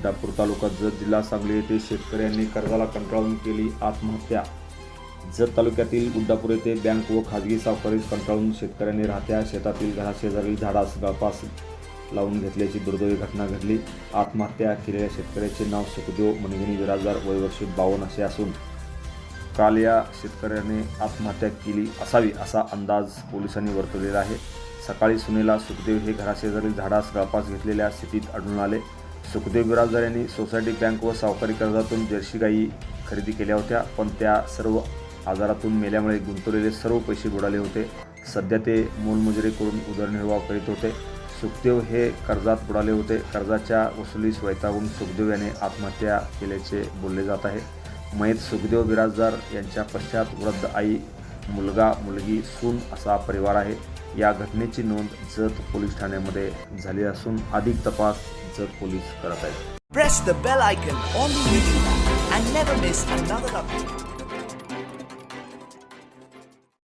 गुड्डापूर तालुका जत जिल्हा सांगली येथे शेतकऱ्यांनी कर्जाला कंटाळून केली आत्महत्या. जत तालुक्यातील गुड्डापूर येथे बँक व खाजगी सावकारीत कंटाळून शेतकऱ्यांनी राहत्या शेतातील घराशेजारील झाडास गळपास लावून घेतल्याची दुर्दैवी घटना घडली. आत्महत्या केलेल्या शेतकऱ्याचे नाव सुखदेव मनगिनी बिराजदार वयवर्षी बावन्न असे असून काल या शेतकऱ्याने आत्महत्या केली असावी असा अंदाज पोलिसांनी वर्तवलेला आहे. सकाळी सुनेला सुखदेव हे घराशेजारील झाडास गळपास घेतलेल्या स्थितीत आढळून आले. सुखदेव बिराजदार यांनी सोसायटी बँक व सावकारी कर्जातून जर्सी गायी खरेदी केल्या होत्या पण त्या सर्व आजारातून मेल्यामुळे गुंतवलेले सर्व पैसे बुडाले होते. सध्या ते मोलमजुरी करून उदरनिर्वाह करीत होते. सुखदेव हे कर्जात बुडाले होते. कर्जाच्या वसुलीस वैतागून सुखदेव याने आत्महत्या केल्याचे बोलले जात आहे. मयत सुखदेव बिराजदार यांच्या पश्चात वृद्ध आई मुलगा मुलगी सून असा परिवार आहे. या घटनेची नोंद जत पोलीस ठाण्यामध्ये झाली असून अधिक तपास जत पोलीस करत आहेत Press the bell icon on the YouTube app and never miss another update.